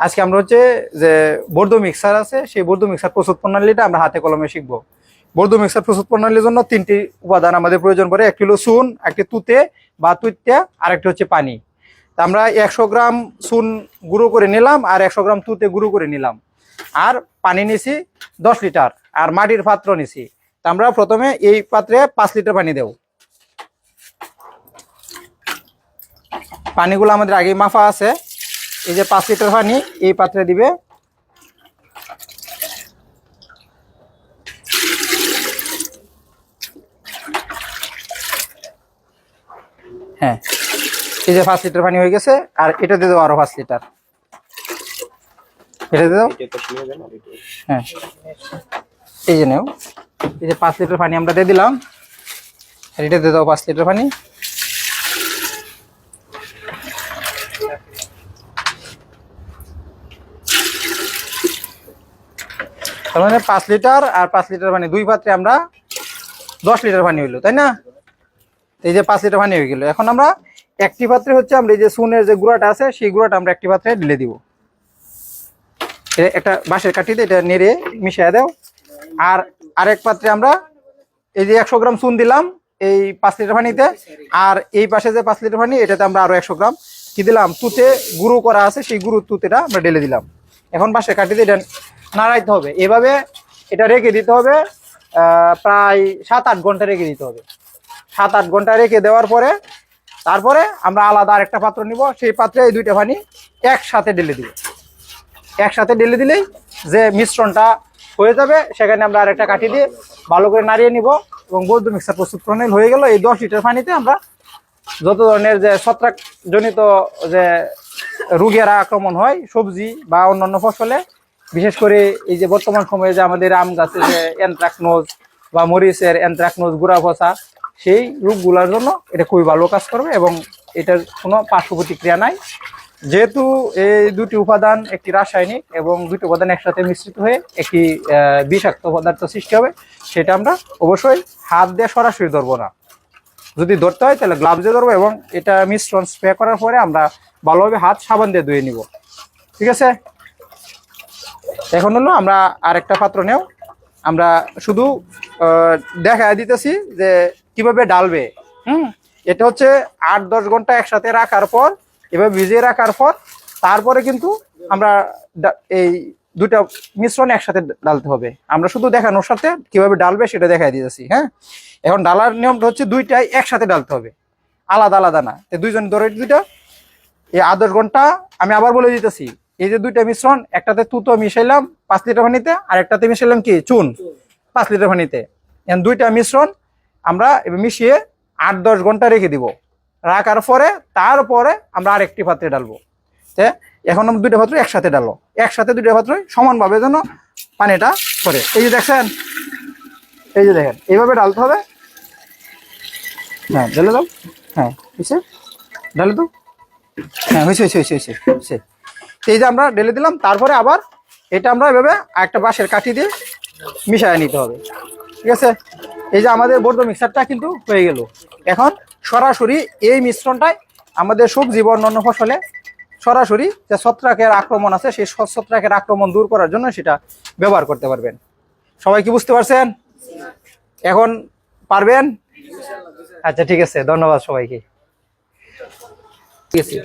আজকে আমরা হচ্ছে যে বর্ধ মিক্সার আছে, সেই বর্ধ মিক্সার প্রস্তুত প্রণালীটা আমরা হাতে কলমে শিখব। বর্ধ মিক্সার প্রস্তুত প্রণালীর জন্য তিনটি উপাদান আমাদের প্রয়োজন পড়ে, একটি হলো চুন, একটি তুতে বা তুইত্যা আর একটি হচ্ছে পানি। তা আমরা একশো গ্রাম চুন গুঁড়ো করে নিলাম আর একশো গ্রাম তুতে গুঁড়ো করে নিলাম। আর পানি নিছি দশ লিটার আর মাটির পাত্র নিছি। তা আমরা প্রথমে এই পাত্রে পাঁচ লিটার পানি দেব। পানিগুলো আমাদের আগেই মাফা আছে। এই যে পাঁচ লিটার পানি এই পাত্রে দিবে। হ্যাঁ এই যে পাঁচ লিটার পানি হয়ে গেছে, আর এটা দিয়ে দেবো আরও পাঁচ লিটার। এটা দিয়ে দাও হ্যাঁ। এই যে নেও, এই যে পাঁচ লিটার পানি আমরা দিয়ে দিলাম, আর এটা দিয়ে দাও পাঁচ লিটার পানি। তার মানে পাঁচ লিটার আর পাঁচ লিটার পানি, দুই পাত্রে আমরা দশ লিটার পানি হইল, তাই না? এই যে পাঁচ লিটার পানি হয়ে গেল। এখন আমরা একটি পাত্রে হচ্ছে আমরা এই যে সুনের যে গুঁড়াটা আছে, সেই গুঁড়াটা আমরা একটি পাত্রে ঢেলে দিব। একটা বাঁশের কাঠিতে এটা নেড়ে মিশিয়ে দাও। আর আরেক পাত্রে আমরা এই যে একশো গ্রাম চুন দিলাম এই পাঁচ লিটার পানিতে, আর এই পাশে যে পাঁচ লিটার পানি, এটাতে আমরা আরও একশো গ্রাম কি দিলাম? তুতে গুঁড়ো করা আছে, সেই গুঁড়ো তুতেটা আমরা ঢেলে দিলাম। এখন বাঁশের কাঠিতে এটা নাড়াইতে হবে। এভাবে এটা রেখে দিতে হবে প্রায় সাত আট ঘণ্টা রেখে দিতে হবে। সাত আট ঘণ্টা রেখে দেওয়ার পরে, তারপরে আমরা আলাদা আরেকটা পাত্র নিব। সেই পাত্রে এই দুইটা পানি একসাথে ঢেলে দিব। একসাথে ঢেলে দিলেই যে মিশ্রণটা হয়ে যাবে, সেখানে আমরা আরেকটা কাঠি দিয়ে ভালো করে নাড়িয়ে নিব এবং বৌদ্ধ মিক্সার প্রস্তুত হয়ে গেল। এই দশ লিটার পানিতে আমরা যত ধরনের যে ছত্রাকজনিত যে রোগের আক্রমণ হয়, সবজি বা অন্যান্য ফসলে। বিশেষ করে এই যে বর্তমান সময়ে যে আমাদের আম গাছে যে অ্যান্থ্রাকনোজ বা মরিচের অ্যান্থ্রাকনোজ, গুড়া ফসা সেই রোগগুলোর জন্য এটা খুবই ভালো কাজ করবে এবং এটার কোনো পার্শ্ব প্রতিক্রিয়া নাই। যেহেতু এই দুটি উপাদান একটি রাসায়নিক এবং দুটি উপাদান একসাথে মিশ্রিত হয়ে একটি বিষাক্ত পদার্থ সৃষ্টি হবে, সেটা আমরা অবশ্যই হাত দিয়ে সরাসরি ধরবো না। যদি ধরতে হয়, তাহলে গ্লাভস দিয়ে ধরবো এবং এটা মিশ্রণ স্প্রে করার পরে আমরা ভালোভাবে হাত সাবান দিয়ে ধুয়ে নিব। ঠিক আছে? এখন হলো আমরা আরেকটা পাত্র নেও। আমরা শুধু দেখা দিতেছি যে কীভাবে ডালবে। হুম? এটা হচ্ছে আট দশ ঘণ্টা একসাথে রাখার পর, এভাবে ভিজিয়ে রাখার পর, তারপরে কিন্তু আমরা এই দুটা মিশ্রণ একসাথে ডালতে হবে। আমরা শুধু দেখানোর সাথে কীভাবে ডালবে সেটা দেখাই দিতেছি হ্যাঁ? এখন ডালার নিয়মটা হচ্ছে দুইটাই একসাথে ডালতে হবে। আলাদা আলাদা না। দুইজন ধরে দুইটা। এই আট দশ ঘণ্টা আমি আবার বলে দিতেছি, এই যে দুইটা মিশ্রণ, একটাতে তুতো মিশাইলাম পাঁচ লিটার পানিতে, আর একটাতে মিশাইলাম কি? চুন, পাঁচ লিটার পানিতে। এখন দুইটা মিশ্রণ আমরা মিশিয়ে আট, দশ ঘণ্টা রেখে দিব। রাখার পরে, তারপরে আমরা আরেকটি পাত্রে ডালবো। তে এখন দুইটা পাত্র একসাথে ডালো একসাথে দুইটা পাত্র সমানভাবে যেন পানিটা করে এই যে দেখছেন এই যে দেখেন, এইভাবে ডালতে হবে। হ্যাঁ ঢেলে দাও। হ্যাঁ হয়েছে? ঢালে দাও। হ্যাঁ হয়েছে হয়েছে হয়েছে হয়েছে হয়েছে। এই যে আমরা ঢেলে দিলাম, তারপরে আবার এটা আমরা এভাবে একটা বাঁশের কাঠি দিয়ে মিশায় নিতে হবে। ঠিক আছে? এই যে আমাদের বর্ধ মিক্সারটা কিন্তু হয়ে গেল। এখন সরাসরি এই মিশ্রণটাই আমাদের সবজি বা অন্যান্য ফসলে সরাসরি যে ছত্রাকের আক্রমণ আছে, সেই ছত্রাকের আক্রমণ দূর করার জন্য সেটা ব্যবহার করতে পারবেন। সবাই কি বুঝতে পারছেন? এখন পারবেন? আচ্ছা ঠিক আছে। ধন্যবাদ সবাইকে। ঠিক আছে